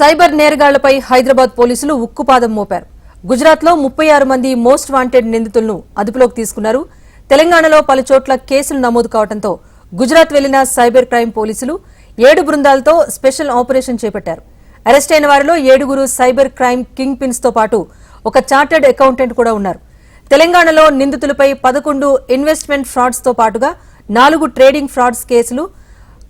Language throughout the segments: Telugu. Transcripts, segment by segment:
సైబర్ నేరగాళ్ళపై హైదరాబాద్ పోలీసులు ఉక్కుపాదం మోపారు. గుజరాత్లో ముప్పై ఆరు మంది మోస్ట్ వాంటెడ్ నిందితులను అదుపులోకి తీసుకున్నారు. తెలంగాణలో పలు చోట్ల కేసులు నమోదు కావడంతో గుజరాత్ వెళ్ళిన సైబర్ క్రైమ్ పోలీసులు ఏడు బృందాలతో స్పెషల్ ఆపరేషన్ చేపట్టారు. అరెస్ట్ అయిన వారిలో ఏడుగురు సైబర్ క్రైమ్ కింగ్ పిన్స్తో పాటు ఒక చార్టర్డ్ అకౌంటెంట్ కూడా ఉన్నారు. తెలంగాణలో నిందితులపై పదకొండు ఇన్వెస్ట్మెంట్ ఫ్రాడ్స్తో పాటుగా నాలుగు ట్రేడింగ్ ఫ్రాడ్స్ కేసులు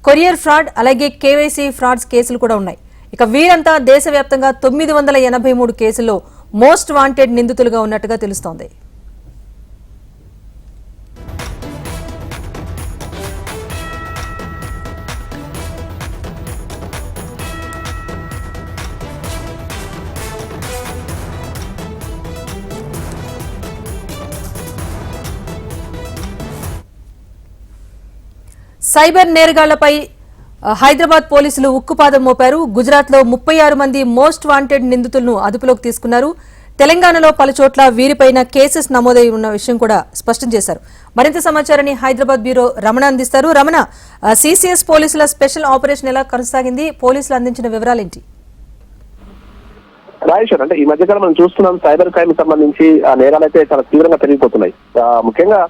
కొరియర్ ఫ్రాడ్ అలాగే కేవైసీ ఫ్రాడ్స్ కేసులు కూడా ఉన్నాయి. ఇక వీరంతా దేశవ్యాప్తంగా తొమ్మిది వందల ఎనభై మూడు కేసుల్లో మోస్ట్ వాంటెడ్ నిందితులుగా ఉన్నట్టుగా తెలుస్తోంది. సైబర్ నేరగాళ్ళపై హైదరాబాద్ పోలీసులు ఉక్కుపాదం మోపారు. గుజరాత్లో ముప్పై ఆరు మంది మోస్ట్ వాంటెడ్ నిందితులను అదుపులోకి తీసుకున్నారు. తెలంగాణలో పలు చోట్ల వీరిపైన కేసెస్ నమోదై ఉన్న విషయం కూడా స్పష్టం చేశారు. మరింత సమాచారాన్ని హైదరాబాద్ బ్యూరో రమణ అందిస్తారు. రమణ సిసిఎస్ పోలీసుల స్పెషల్ ఆపరేషన్ ఎలా కొనసాగింది? పోలీసులు అందించిన వివరాలేంటి? రాజేశ్వర్ అంటే ఈ మధ్యకాలం మనం చూస్తున్నాం సైబర్ క్రైమ్ సంబంధించి నేరాలైతే చాలా తీవ్రంగా పెరిగిపోతున్నాయి. ముఖ్యంగా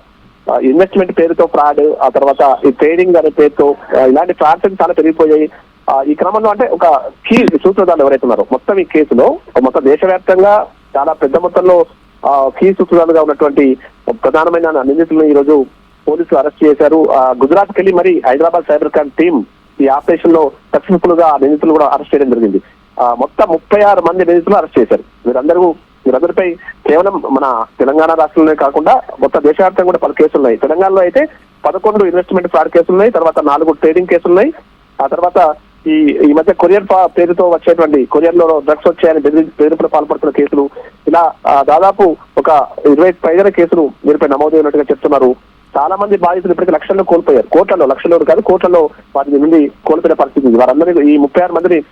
ఇన్వెస్ట్మెంట్ పేరుతో ఫ్రాడ్ ఆ తర్వాత ఈ ట్రేడింగ్ అనే పేరుతో ఇలాంటి ఫ్రాడ్స్ చాలా పెరిగిపోయాయి. ఆ, ఈ క్రమంలో అంటే ఒక కీ సూత్రధారులు ఎవరైతే ఉన్నారో మొత్తం ఈ కేసులో మొత్తం దేశవ్యాప్తంగా చాలా పెద్ద మొత్తంలో ఆ, కీ సూత్రధారులుగా ఉన్నటువంటి ప్రధానమైన నిందితులను ఈ రోజు పోలీసులు అరెస్ట్ చేశారు. ఆ, గుజరాత్ కెళ్ళి మరి హైదరాబాద్ సైబర్ క్రైమ్ టీమ్ ఈ ఆపరేషన్లో సక్సెస్ఫుల్గా నిందితులు కూడా అరెస్ట్ చేయడం జరిగింది. ఆ, మొత్తం ముప్పై ఆరు మంది నిందితులు అరెస్ట్ చేశారు. వీరందరూ వీరందరిపై కేవలం మన తెలంగాణ రాష్ట్రంలోనే కాకుండా మొత్తం దేశవ్యాప్తంగా కూడా పలు కేసులు ఉన్నాయి తెలంగాణలో అయితే పదకొండు ఇన్వెస్ట్మెంట్ ఫ్రాడ్ కేసులు ఉన్నాయి తర్వాత నాలుగు ట్రేడింగ్ కేసులు ఉన్నాయి ఆ తర్వాత ఈ ఈ మధ్య కొరియర్ పేరుతో వచ్చేటువంటి కొరియర్లో డ్రగ్స్ వచ్చాయని బెదిరి- బెదిరింపులు పాల్పడుతున్న కేసులు ఇలా దాదాపు ఒక ఇరవై పైగా కేసులు వీరిపై నమోదైనట్టుగా చెప్తున్నారు. చాలా మంది బాధితులు ఇప్పటికీ లక్షల్లో కోల్పోయారు. కోట్లలో లక్షల్లో కాదు కోట్లలో వాటి నుండి కోల్పోయిన పరిస్థితి. వారందరినీ ఈ ముప్పై ఆరు మందిని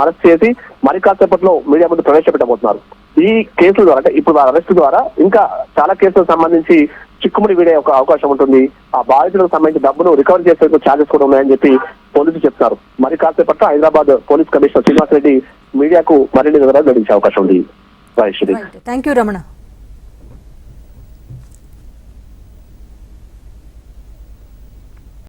అరెస్ట్ చేసి మరి కాసేపట్లో మీడియా ముందు ప్రవేశపెట్టబోతున్నారు. ఈ కేసుల ద్వారా అంటే ఇప్పుడు వారి అరెస్ట్ ద్వారా ఇంకా చాలా కేసులకు సంబంధించి చిక్కుముడి వీడే ఒక అవకాశం ఉంటుంది. ఆ బాధితులకు సంబంధించి డబ్బును రికవర్ చేసేందుకు ఛార్జెస్ కూడా ఉన్నాయని చెప్పి పోలీసులు చెప్తున్నారు. మరి కాసేపట్లో హైదరాబాద్ పోలీస్ కమిషనర్ శ్రీనివాస్ రెడ్డి మీడియాకు మరిన్ని వివరాలు వెల్లడించే అవకాశం ఉంది. Thank you Ramana.